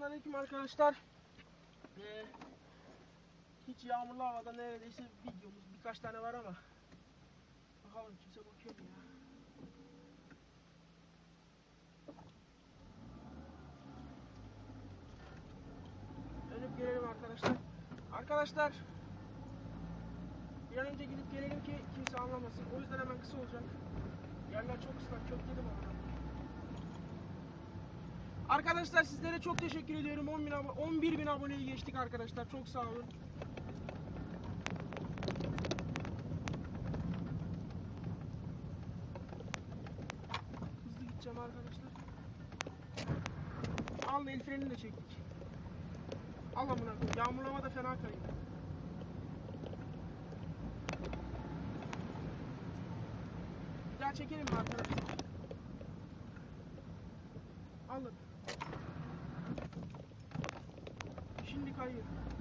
Selamünaleyküm arkadaşlar. Ee, hiç yağmurlu havada neredeyse videomuz birkaç tane var ama bakalım kimse bakıyor mu ya? Dönüp gelelim arkadaşlar. Arkadaşlar bir an önce gidip gelelim ki kimse anlamasın. O yüzden hemen kısa olacak. Yerler çok ıslak, çok yedim ama. Arkadaşlar sizlere çok teşekkür ediyorum. 10 bin abo- 11 bin aboneyi geçtik arkadaşlar. Çok sağ olun. Hızlı gideceğim arkadaşlar. Al el frenini de çektik. Al amına. Yağmurlama da fena kayıyor. Bir daha çekelim mi arkadaşlar? Alın. Şimdi kayıyor.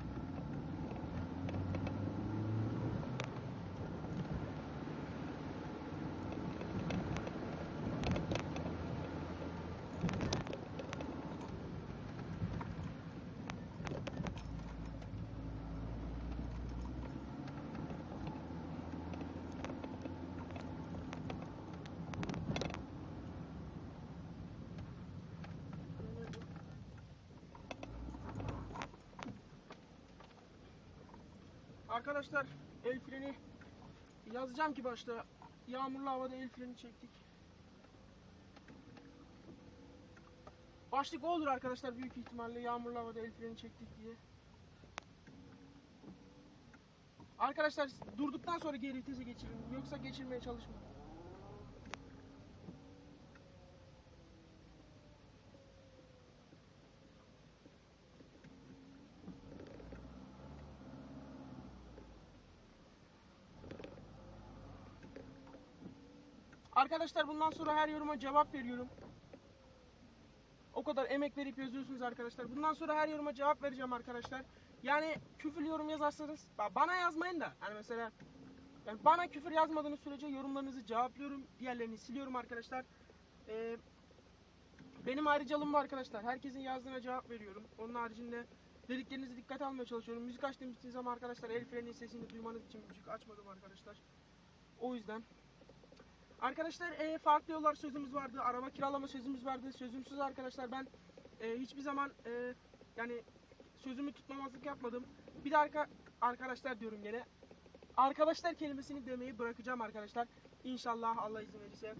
Arkadaşlar el freni yazacağım ki başta yağmurlu havada el freni çektik. Başlık olur arkadaşlar büyük ihtimalle yağmurlu havada el freni çektik diye. Arkadaşlar durduktan sonra geri vitese geçirin yoksa geçirmeye çalışmayın. Arkadaşlar bundan sonra her yoruma cevap veriyorum. O kadar emek verip yazıyorsunuz arkadaşlar. Bundan sonra her yoruma cevap vereceğim arkadaşlar. Yani küfür yorum yazarsanız ba- bana yazmayın da. Yani mesela yani bana küfür yazmadığınız sürece yorumlarınızı cevaplıyorum. Diğerlerini siliyorum arkadaşlar. Ee, benim ayrıcalığım bu arkadaşlar. Herkesin yazdığına cevap veriyorum. Onun haricinde dediklerinizi dikkate almaya çalışıyorum. Müzik aç demiştiniz ama arkadaşlar el freni sesini duymanız için müzik açmadım arkadaşlar. O yüzden Arkadaşlar e, farklı yollar sözümüz vardı. Araba kiralama sözümüz vardı. Sözümsüz arkadaşlar ben e, hiçbir zaman e, yani sözümü tutmamazlık yapmadım. Bir de arka, arkadaşlar diyorum gene. Arkadaşlar kelimesini demeyi bırakacağım arkadaşlar. İnşallah Allah izin verirse.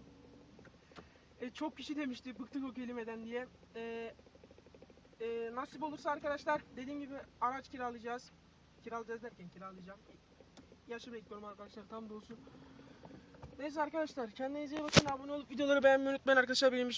E, çok kişi demişti bıktık o kelimeden diye. E, e, nasip olursa arkadaşlar dediğim gibi araç kiralayacağız. Kiralayacağız derken kiralayacağım. Yaşı bekliyorum arkadaşlar tam da olsun. Neyse arkadaşlar kendinize iyi bakın. Abone olup videoları beğenmeyi unutmayın arkadaşlar. Benim